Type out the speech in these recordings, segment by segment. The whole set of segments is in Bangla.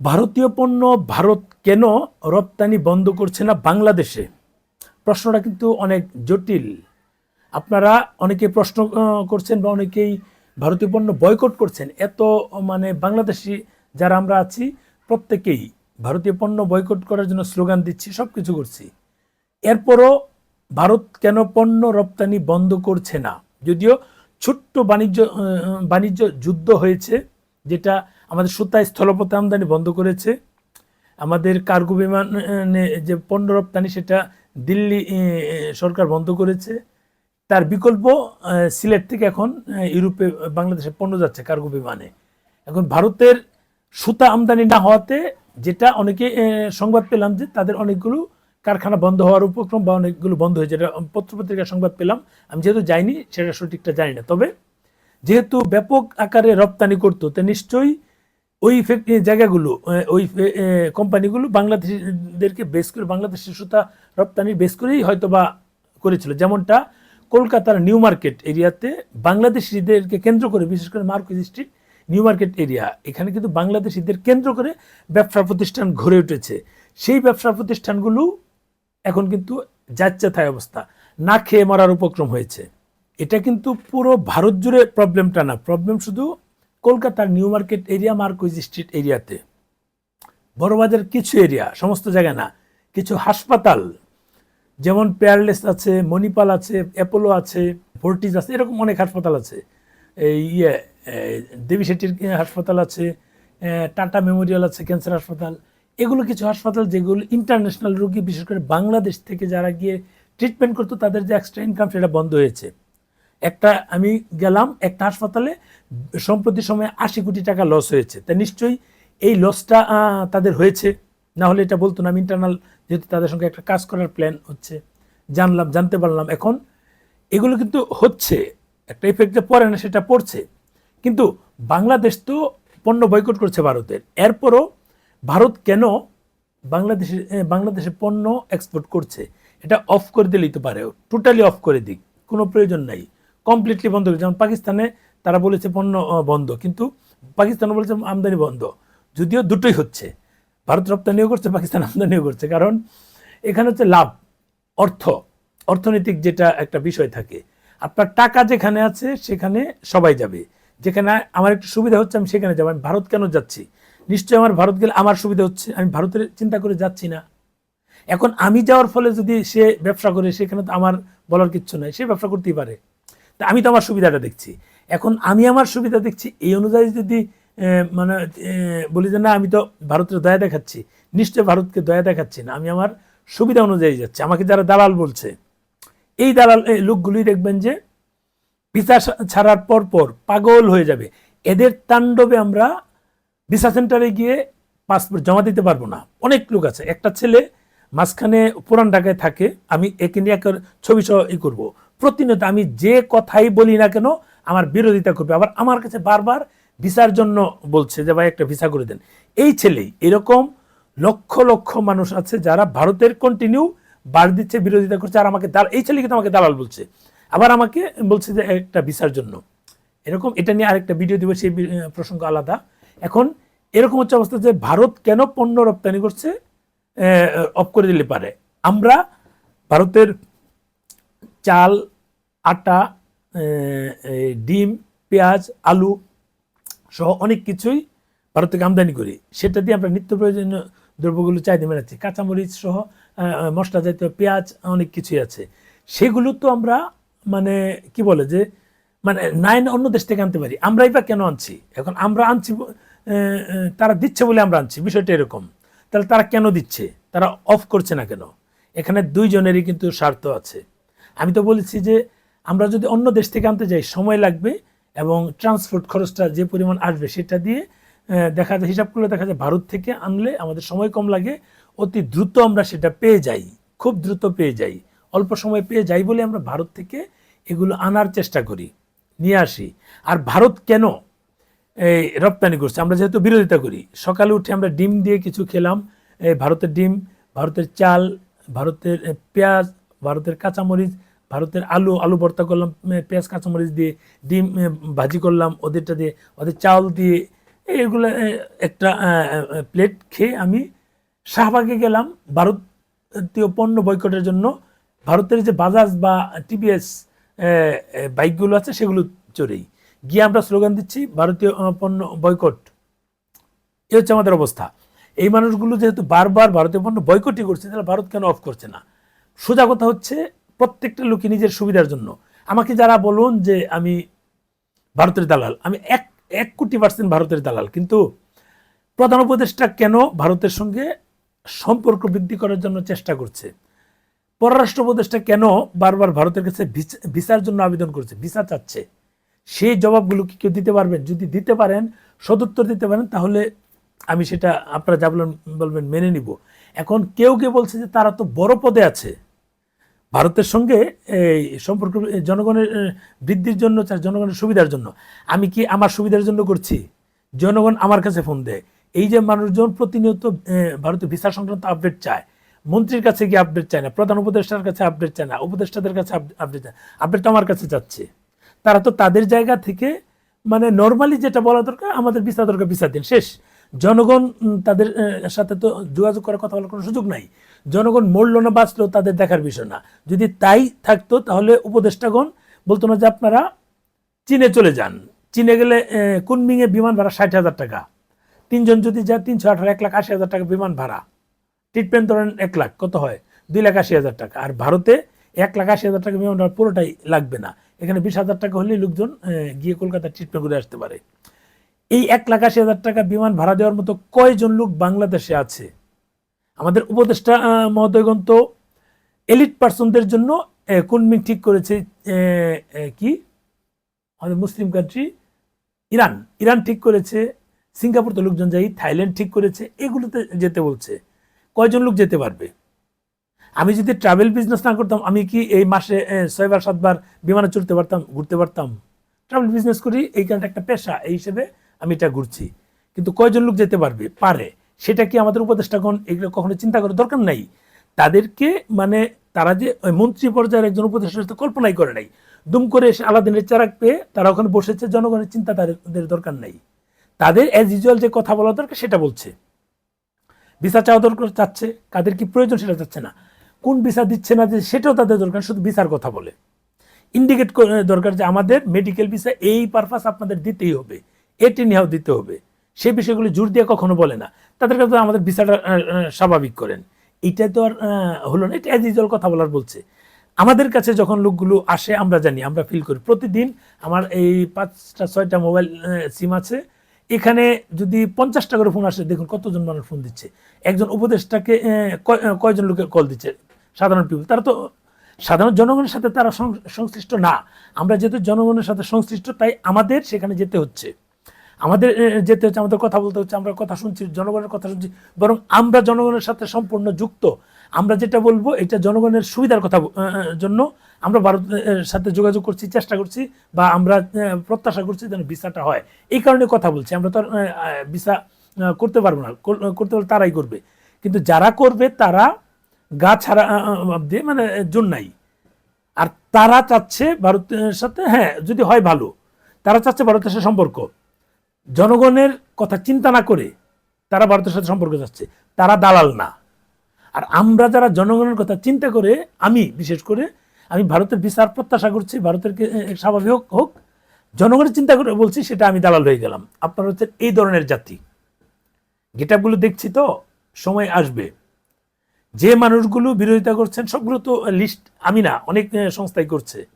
ভারতীয় পণ্য ভারত কেন রপ্তানি বন্ধ করছে না বাংলাদেশে? প্রশ্নটা কিন্তু অনেক জটিল। আপনারা অনেকে প্রশ্ন করছেন বা অনেকেই ভারতীয় পণ্য বয়কট করছেন। এত মানে বাংলাদেশি যারা আমরা আছি, প্রত্যেকেই ভারতীয় পণ্য বয়কট করার জন্য স্লোগান দিচ্ছি সব কিছু করছি। এরপরও ভারত কেন পণ্য রপ্তানি বন্ধ করছে না? যদিও ছোট্ট বাণিজ্য বাণিজ্য যুদ্ধ হয়েছে, যেটা আমাদের সুতায় স্থলপথে আমদানি বন্ধ করেছে। আমাদের কার্গো বিমানে যে পণ্য রপ্তানি, সেটা দিল্লি সরকার বন্ধ করেছে। তার বিকল্প সিলেট থেকে এখন ইউরোপে, বাংলাদেশে পণ্য যাচ্ছে কার্গো বিমানে। এখন ভারতের সুতা আমদানি না হওয়াতে যেটা অনেকে সংবাদ পেলাম যে তাদের অনেকগুলো কারখানা বন্ধ হওয়ার উপক্রম বা অনেকগুলো বন্ধ হয়েছে যেটা পত্রপত্রিকার সংবাদ পেলাম। আমি যেহেতু যাইনি, সেটা সঠিকটা জানি না। তবে যেহেতু ব্যাপক আকারে রপ্তানি করতো, তো নিশ্চয়ই ওই জায়গাগুলো ওই কোম্পানিগুলো বাংলাদেশিদেরকে বেস করে বাংলাদেশের সুতা রপ্তানি বেস করেই হয়তো বা করেছিল। যেমনটা কলকাতার নিউ মার্কেট এরিয়াতে বাংলাদেশিদেরকে কেন্দ্র করে, বিশেষ করে Marquis Street New Market area এখানে কিন্তু বাংলাদেশিদের কেন্দ্র করে ব্যবসা প্রতিষ্ঠান গড়ে উঠেছে। সেই ব্যবসা প্রতিষ্ঠানগুলো এখন কিন্তু যাচ্ছে থায় অবস্থা। না খেয়ে মরার উপক্রম হয়েছে। এটা কিন্তু পুরো ভারত জুড়ে প্রবলেমটা না। প্রবলেম শুধু কলকাতার New Market area Marquis Street এরিয়াতে। বড়বাজার কিছু এরিয়া, সমস্ত জায়গায় না, কিছু হাসপাতাল, যেমন পেয়ারলেস আছে মণিপাল আছে অ্যাপোলো আছে ফোর্টিজ আছে, এরকম অনেক হাসপাতাল আছে। এই ইয়ে দেবী শেট্টির হাসপাতাল আছে টাটা মেমোরিয়াল আছে ক্যান্সার হাসপাতাল এগুলো কিছু হাসপাতাল যেগুলো ইন্টারন্যাশনাল রোগী, বিশেষ করে বাংলাদেশ থেকে যারা গিয়ে ট্রিটমেন্ট করতো, তাদের যে এক্সট্রা ইনকাম সেটা বন্ধ হয়েছে। একটা, আমি গেলাম একটা হাসপাতালে, সম্প্রতি সময়ে আশি কোটি টাকা লস হয়েছে। তা নিশ্চয়ই এই লসটা তাদের হয়েছে। না হলে এটা বলতো না, আমি ইন্টারনাল যেহেতু তাদের সঙ্গে একটা কাজ করার প্ল্যান হচ্ছে। জানলাম, জানতে পারলাম এখন। এগুলো কিন্তু হচ্ছে, একটা ইফেক্ট যে পড়ে না সেটা পড়ছে। কিন্তু বাংলাদেশ তো পণ্য বয়কট করছে ভারতের। এরপরও ভারত কেন বাংলাদেশে বাংলাদেশে পণ্য এক্সপোর্ট করছে? এটা অফ করে দিলেই তো পারে। টোটালি অফ করে দিক। কোনো প্রয়োজন নাই। কমপ্লিটলি বন্ধ করে। যেমন পাকিস্তানে তারা বলেছে পণ্য বন্ধ, কিন্তু পাকিস্তানও বলেছে আমদানি বন্ধ। যদিও দুটোই হচ্ছে। ভারত রপ্তানিও করছে, পাকিস্তান আমদানিও করছে, কারণ এখানে হচ্ছে লাভ, অর্থ, অর্থনৈতিক যেটা একটা বিষয় থাকে। আপনার টাকা যেখানে আছে, সেখানে সবাই যাবে। যেখানে আমার একটু সুবিধা হচ্ছে, আমি সেখানে যাব। আমি ভারত কেন যাচ্ছি? নিশ্চয়ই আমার ভারত গেলে আমার সুবিধা হচ্ছে। আমি ভারতের চিন্তা করে যাচ্ছি না। এখন আমি যাওয়ার ফলে যদি সে ব্যবসা করে, সেখানে তো আমার বলার কিচ্ছু নাই। সে ব্যবসা করতেই পারে। তা আমি তো আমার সুবিধাটা দেখছি। এখন আমি আমার সুবিধা দেখছি, এই অনুযায়ী যদি মানে বলি যে না, আমি তো ভারতের দয়া দেখাচ্ছি, নিশ্চয় ভারতকে দয়া দেখাচ্ছি না, আমি আমার সুবিধা অনুযায়ী যাচ্ছি। আমাকে যারা দালাল বলছে, এই দালাল, এই লোকগুলোই দেখবেন যে ভিসা ছাড়ার পর পর পাগল হয়ে যাবে। এদের তাণ্ডবে আমরা ভিসা সেন্টারে গিয়ে পাসপোর্ট জমা দিতে পারব না। অনেক লোক আছে, একটা ছেলে মাঝখানে পুরান ঢাকায় থাকে, আমি একে নিয়ে ছবি সহ ই করব। প্রতিনিয়ত আমি যে কথাই বলি না কেন, আমার বিরোধিতা করবে। আবার আমার কাছে বারবার ভিসার জন্য বলছে যে, ভাই, একটা ভিসা করে দেন। এই ছেলেই, এরকম লক্ষ লক্ষ মানুষ আছে যারা ভারতের কন্টিনিউ বার দিচ্ছে, বিরোধিতা করছে, আর আমাকে এই ছেলে কিন্তু আমাকে দালাল বলছে। আবার আমাকে বলছে যে, একটা ভিসার জন্য। এরকম এটা নিয়ে আরেকটা ভিডিও দিব, সেই প্রসঙ্গ আলাদা। এখন এরকম হচ্ছে অবস্থা যে, ভারত কেন পণ্য রপ্তানি করছে অফ করে দিলে পারে? আমরা ভারতের চাল, আটা ডিম, পেঁয়াজ, আলু সহ অনেক কিছুই ভারত থেকে আমদানি করি। সেটা দিয়ে আমরা নিত্য প্রয়োজনীয় দ্রব্যগুলো চাহিদা মেটাচ্ছি কাঁচামরিচ সহ মশলা জাতীয় পেঁয়াজ অনেক কিছুই আছে। সেগুলো তো আমরা মানে কি বলে যে মানে নাইন অন্য দেশ থেকে আনতে পারি। আমরাই বা কেন আনছি? এখন আমরা আনছি তারা দিচ্ছে বলে আমরা আনছি। বিষয়টা এরকম। তাহলে তারা কেন দিচ্ছে? তারা অফ করছে না কেন? এখানে দুইজনেরই কিন্তু স্বার্থ আছে। আমি তো বলেছি যে আমরা যদি অন্য দেশ থেকে আনতে যাই, সময় লাগবে এবং ট্রান্সপোর্ট খরচটা যে পরিমাণ আসবে সেটা দিয়ে দেখা যায়, হিসাব করলে দেখা যায় ভারত থেকে আনলে আমাদের সময় কম লাগে, অতি দ্রুত আমরা সেটা পেয়ে যাই, খুব দ্রুত পেয়ে যাই, অল্প সময় পেয়ে যাই বলে আমরা ভারত থেকে এগুলো আনার চেষ্টা করি, নিয়ে আসি। আর ভারত কেন এই রপ্তানি করছে? আমরা যেহেতু বিরোধিতা করি, সকালে উঠে আমরা ডিম দিয়ে কিছু খেলাম ভারতের ডিম, ভারতের চাল, ভারতের পেঁয়াজ ভারতের কাঁচামরিচ, ভারতের আলু আলু ভর্তা করলাম পেঁয়াজ, কাঁচামরিচ দিয়ে, ডিম ভাজি করলাম, ওদেরটা দিয়ে, ওদের চাল দিয়ে, এগুলো একটা প্লেট খেয়ে আমি শাহবাগে গেলাম ভারতীয় পণ্য বয়কটের জন্য। ভারতের যে বাজাজ বা টিভিএস বাইকগুলো আছে সেগুলো চড়েই। গিয়ে আমরা স্লোগান দিচ্ছি, ভারতীয় পণ্য বয়কট। এ হচ্ছে আমাদের অবস্থা। এই মানুষগুলো যেহেতু বারবার ভারতীয় পণ্য বয়কটই করছে, তাহলে ভারত কেন অফ করছে না? সোজা কথা হচ্ছে, প্রত্যেকটা লোকে নিজের সুবিধার জন্য। আমাকে যারা বলুন যে আমি ভারতের দালাল, আমি এক এক কোটি পার্সেন্ট ভারতের দালাল, কিন্তু প্রধান উপদেষ্টা কেন ভারতের সঙ্গে সম্পর্ক বৃদ্ধি করার জন্য চেষ্টা করছে? পররাষ্ট্র উপদেষ্টা কেন বারবার ভারতের কাছে ভিস- ভিসার জন্য আবেদন করছে? ভিসা চাচ্ছে। সেই জবাবগুলো কি কেউ দিতে পারবেন? যদি দিতে পারেন, সদুত্তর দিতে পারেন, তাহলে আমি সেটা আপনারা যা বলবেন মেনে নিব। এখন কেউ কেউ বলছে যে তারা তো বড় পদে আছে। ভারতের সঙ্গে, এই সম্পর্ক জনগণের বৃদ্ধির জন্য জনগণের সুবিধার জন্য। আমি কি আমার সুবিধার জন্য করছি? জনগণ আমার কাছে ফোন দেয়। এই যে মানুষজন প্রতিনিয়ত ভারতীয় ভিসা সংক্রান্ত আপডেট চায়। মন্ত্রীর কাছে গিয়ে আপডেট চায় না, প্রধান উপদেষ্টার কাছে আপডেট চায় না, উপদেষ্টাদের কাছে আপডেট চায় আপডেট তো আমার কাছে যাচ্ছে। তারা তো তাদের জায়গা থেকে মানে নর্মালি যেটা বলা দরকার, আমাদের ভিসা দরকার, ভিসা দিন, শেষ। জনগণ তাদের সাথে তো যোগাযোগ করার কথা বলার কোনো সুযোগ নাই। জনগণ মরলো না, বাঁচলো, তাদের দেখার বিষয় না। যদি তাই থাকতো, তাহলে উপদেষ্টাগণ বলতো না যে আপনারা চীনে চলে যান। চীনে গেলে কুনমিংয়ে বিমান ভাড়া ষাট হাজার টাকা। তিনজন যদি যায়, তিনশো আঠারো, এক লাখ আশি হাজার টাকা বিমান ভাড়া। ট্রিটমেন্ট ধরেন এক লাখ, কত হয়? দুই লাখ আশি হাজার টাকা। আর ভারতে এক লাখ আশি হাজার টাকা বিমান ভাড়া পুরোটাই লাগবে না। এখানে বিশ হাজার টাকা হলেই লোকজন গিয়ে কলকাতা ট্রিটমেন্ট করে আসতে পারে। এই এক লাখ আশি হাজার টাকা বিমান ভাড়া দেওয়ার মতো কয়জন লোক বাংলাদেশে আছে? আমাদের উপদেষ্টা মহোদয়গণ তো এলিট পার্সনদের জন্য আহ, কুনমিং ঠিক করেছে কি? আমাদের মুসলিম কান্ট্রি ইরান। ইরান ঠিক করেছে সিঙ্গাপুর তো লোকজন যাই থাইল্যান্ড ঠিক করেছে এগুলোতে যেতে বলছে। কয়জন লোক যেতে পারবে? আমি যদি ট্রাভেল বিজনেস না করতাম আমি কি এই মাসে ছয়বার সাতবার বিমানে চড়তে পারতাম ঘুরতে পারতাম? ট্রাভেল বিজনেস করি এই কারণে একটা পেশা এই হিসেবে আমি এটা ঘুরছি। কিন্তু কয়জন লোক যেতে পারবে? পারে। সেটা কি আমাদের উপদেষ্টাগণ এগুলো কখনো চিন্তা করার দরকার নাই? তাদেরকে মানে তারা যে মন্ত্রী পর্যায়ের একজন উপদেষ্টা সাথে কল্পনাই করে নাই। দুম করে এসে আলাদিনের চারাক পেয়ে তারা ওখানে বসেছে, জনগণের চিন্তা তাদের দরকার নাই। তাদের অ্যাজ ইউজুয়াল যে কথা বলা দরকার সেটা বলছে। ভিসা চাওয়া দরকার চাচ্ছে, কাদের কি প্রয়োজন সেটা চাচ্ছে না। কোন ভিসা দিচ্ছে না যে সেটাও তাদের দরকার, শুধু ভিসার কথা বলে। ইন্ডিকেট দরকার যে আমাদের মেডিকেল ভিসা এই পারপাস আপনাদের দিতেই হবে, এটি নিয়েও দিতে হবে। সেই বিষয়গুলো জোর দিয়ে কখনো বলে না। তাদের কাছে আমাদের আহ, স্বাভাবিক করেন। এটা তো আর হলো না। এটা অ্যাজ ইউজুয়াল কথা বলার বলছে। আমাদের কাছে যখন লোকগুলো আসে আমরা জানি আমরা ফিল করি। প্রতিদিন আমার এই পাঁচটা ছয়টা মোবাইল সিম আছে। এখানে যদি পঞ্চাশটা করে ফোন আসে দেখুন কতজন মানুষ ফোন দিচ্ছে। একজন উপদেষ্টাকে কয়- কয়জন লোকে কল দিচ্ছে? সাধারণ পিপুল তারা তো সাধারণ জনগণের সাথে তারা সংশ্লিষ্ট না। আমরা যেহেতু জনগণের সাথে সংশ্লিষ্ট তাই আমাদের সেখানে যেতে হচ্ছে। আমাদের যেতে হচ্ছে, আমাদের কথা বলতে হচ্ছে, আমরা কথা শুনছি, জনগণের কথা শুনছি, বরং আমরা জনগণের সাথে সম্পূর্ণ যুক্ত। আমরা যেটা বলব, এটা জনগণের সুবিধার কথা জন্য আমরা ভারতের সাথে যোগাযোগ করছি, চেষ্টা করছি, বা আমরা প্রত্যাশা করছি যেন ভিসাটা হয়। এই কারণে কথা বলছি, আমরা তো ভিসা করতে পারব না করতে পারলে তারাই করবে। কিন্তু যারা করবে, তারা গা ছাড়া দিয়ে মানে জোর নাই। আর তারা চাচ্ছে ভারতের সাথে হ্যাঁ যদি হয় ভালো, তারা চাচ্ছে ভারতের সাথে সম্পর্ক। জনগণের কথা চিন্তা না করে তারা ভারতের সাথে সম্পর্ক যাচ্ছে, তারা দালাল না। আর আমরা যারা জনগণের কথা চিন্তা করে, আমি বিশেষ করে, আমি ভারতের বিচার প্রত্যাশা করছি, ভারতের স্বাভাবিক হোক জনগণের চিন্তা করে বলছি সেটা আমি দালাল হয়ে গেলাম। আপনারা হচ্ছে এই ধরনের জাতি। গেটআপগুলো দেখছি তো, সময় আসবে। যে মানুষগুলো বিরোধিতা করছেন, সবগুলো তো লিস্ট আমি না, অনেক সংস্থাই করছে।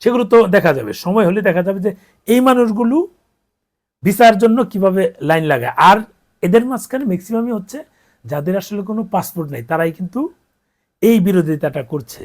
সেগুলো তো দেখা যাবে। সময় হলে দেখা যাবে যে এই মানুষগুলো ভিসার জন্য কীভাবে লাইন লাগায়। আর এদের মাঝখানে ম্যাক্সিমামই হচ্ছে যাদের আসলে কোনো পাসপোর্ট নেই, তারাই কিন্তু এই বিরোধিতাটা করছে।